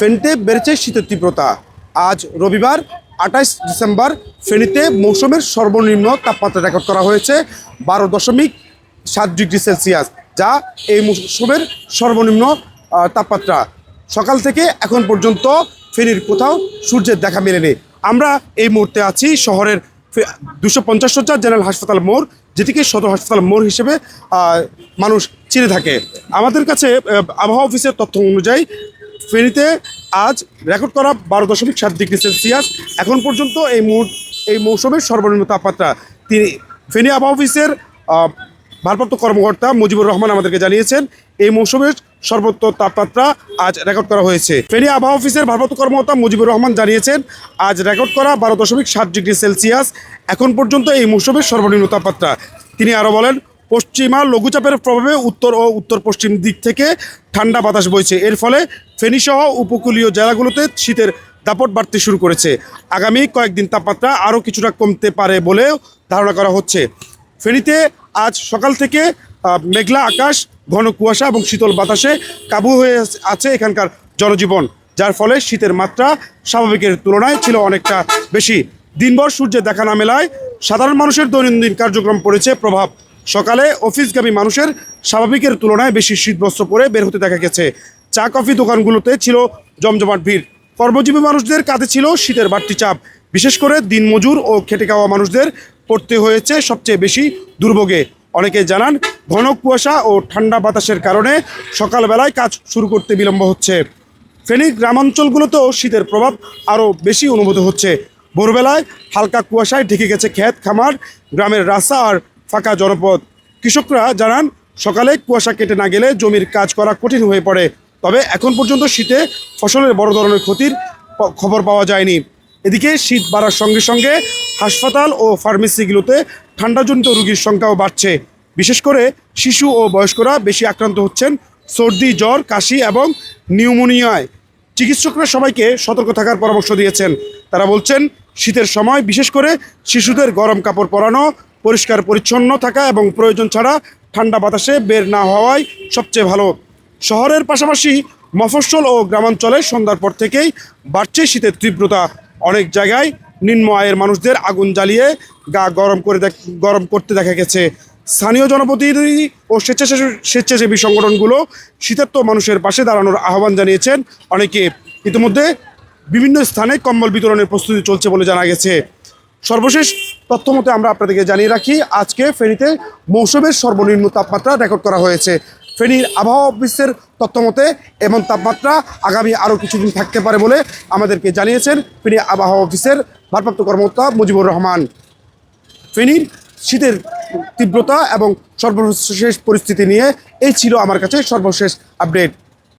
ফেনীতে বেড়েছে শীতের তীব্রতা। আজ রবিবার, আঠাইশ ডিসেম্বর, ফেনীতে মৌসুমের সর্বনিম্ন তাপমাত্রা রেকর্ড করা হয়েছে বারো দশমিক সাত ডিগ্রি সেলসিয়াস, যা এই মৌসুমের সর্বনিম্ন তাপমাত্রা। সকাল থেকে এখন পর্যন্ত ফেনীর কোথাও সূর্যের দেখা মেলেনি। আমরা এই মুহূর্তে আছি শহরের দুশো পঞ্চাশ শয্যা জেনারেল হাসপাতাল মোড়, যেটিকে সদর হাসপাতাল মোড় হিসেবে মানুষ চিনে থাকে। আমাদের কাছে আবহাওয়া অফিসের তথ্য অনুযায়ী ফেনীতে আজ রেকর্ড করা বারো দশমিক সাত ডিগ্রি সেলসিয়াস। এখন পর্যন্ত এই মুহূর্ত এই মৌসুমের সর্বনিম্ন তাপমাত্রা তিনি ফেনী আবহাওয়া অফিসের ভারপ্রাপ্ত কর্মকর্তা মুজিবুর রহমান আমাদেরকে জানিয়েছেন, এই মৌসুমের সর্বোচ্চ তাপমাত্রা আজ রেকর্ড করা হয়েছে। ফেনী আবহাওয়া অফিসের ভারপ্রাপ্ত কর্মকর্তা মুজিবুর রহমান জানিয়েছেন, আজ রেকর্ড করা বারো দশমিক সাত ডিগ্রি সেলসিয়াস। এখন পর্যন্ত এই মৌসুমের সর্বনিম্ন তাপমাত্রা তিনি আরও বলেন, পশ্চিমা লঘুচাপের প্রভাবে উত্তর ও উত্তর পশ্চিম দিক থেকে ঠান্ডা বাতাস বইছে। এর ফলে ফেনীসহ উপকূলীয় জেলাগুলোতে শীতের দাপট বাড়তে শুরু করেছে। আগামী কয়েকদিন তাপমাত্রা আরও কিছুটা কমতে পারে বলেও ধারণা করা হচ্ছে। ফেনীতে আজ সকাল থেকে মেঘলা আকাশ, ঘন কুয়াশা এবং শীতল বাতাসে কাবু হয়ে আছে এখানকার জনজীবন, যার ফলে শীতের মাত্রা স্বাভাবিকের তুলনায় ছিল অনেকটা বেশি। দিনভর সূর্যের দেখা না মেলায় সাধারণ মানুষের দৈনন্দিন কার্যক্রম পড়েছে প্রভাব। সকালে অফিসগামী মানুষের স্বাভাবিকের তুলনায় বেশি শীতবস্ত্র পরে বের হতে দেখা গেছে। চা, কফি দোকানগুলোতে ছিল জমজমাট ভিড়। কর্মজীবী মানুষদের কাঁধে ছিল শীতের বাড়তি চাপ। বিশেষ করে দিনমজুর ও খেটে খাওয়া মানুষদের পড়তে হয়েছে সবচেয়ে বেশি দুর্ভোগে। অনেকে জানান, ঘন কুয়াশা ও ঠান্ডা বাতাসের কারণে সকালবেলায় কাজ শুরু করতে বিলম্ব হচ্ছে। ফেনী গ্রামাঞ্চলগুলোতেও শীতের প্রভাব আরও বেশি অনুভূত হচ্ছে। ভোরবেলায় হালকা কুয়াশায় ঢেকে গেছে ক্ষেত, খামার, গ্রামের রাস্তা আর ফাঁকা জনপদ। কৃষকরা জানান, সকালে কুয়াশা কেটে না গেলে জমির কাজ করা কঠিন হয়ে পড়ে। তবে এখন পর্যন্ত শীতে ফসলের বড় ধরনের ক্ষতির খবর পাওয়া যায়নি। এদিকে শীত বাড়ার সঙ্গে সঙ্গে হাসপাতাল ও ফার্মেসিগুলোতে ঠান্ডাজনিত রোগীর সংখ্যাও বাড়ছে। বিশেষ করে শিশু ও বয়স্করা বেশি আক্রান্ত হচ্ছেন সর্দি, জ্বর, কাশি এবং নিউমোনিয়ায়। চিকিৎসকরা সবাইকে সতর্ক থাকার পরামর্শ দিয়েছেন। তারা বলছেন, শীতের সময় বিশেষ করে শিশুদের গরম কাপড় পরানো পরিষ্কার পরিচ্ছন্ন থাকা এবং প্রয়োজন ছাড়া ঠান্ডা বাতাসে বের না হওয়াই সবচেয়ে ভালো। শহরের পাশাপাশি মফস্বল ও গ্রামাঞ্চলে সন্ধ্যার পর থেকেই বাড়ছে শীতের তীব্রতা। অনেক জায়গায় নিম্ন আয়ের মানুষদের আগুন জ্বালিয়ে গা গরম করে গরম করতে দেখা গেছে। স্থানীয় জনপ্রতিনিধি ও স্বেচ্ছাসেবী স্বেচ্ছাসেবী সংগঠনগুলো শীতার্ত মানুষের পাশে দাঁড়ানোর আহ্বান জানিয়েছেন অনেকে। ইতিমধ্যে বিভিন্ন স্থানে কম্বল বিতরণের প্রস্তুতি চলছে বলে জানা গেছে। সর্বশেষ তথ্য মতে আমরা আপনাদেরকে জানিয়ে রাখি, আজকে ফেনীতে মৌসুমের সর্বনিম্ন তাপমাত্রা রেকর্ড করা হয়েছে। ফেনীর আবহাওয়া অফিসের তথ্য মতে এমন তাপমাত্রা আগামী আরও কিছুদিন থাকতে পারে বলে আমাদেরকে জানিয়েছেন ফেনী আবহাওয়া অফিসের ভারপ্রাপ্ত কর্মকর্তা মুজিবুর রহমান। ফেনীর শীতের তীব্রতা এবং সর্বশেষ পরিস্থিতি নিয়ে এই ছিল আমার কাছে সর্বশেষ আপডেট।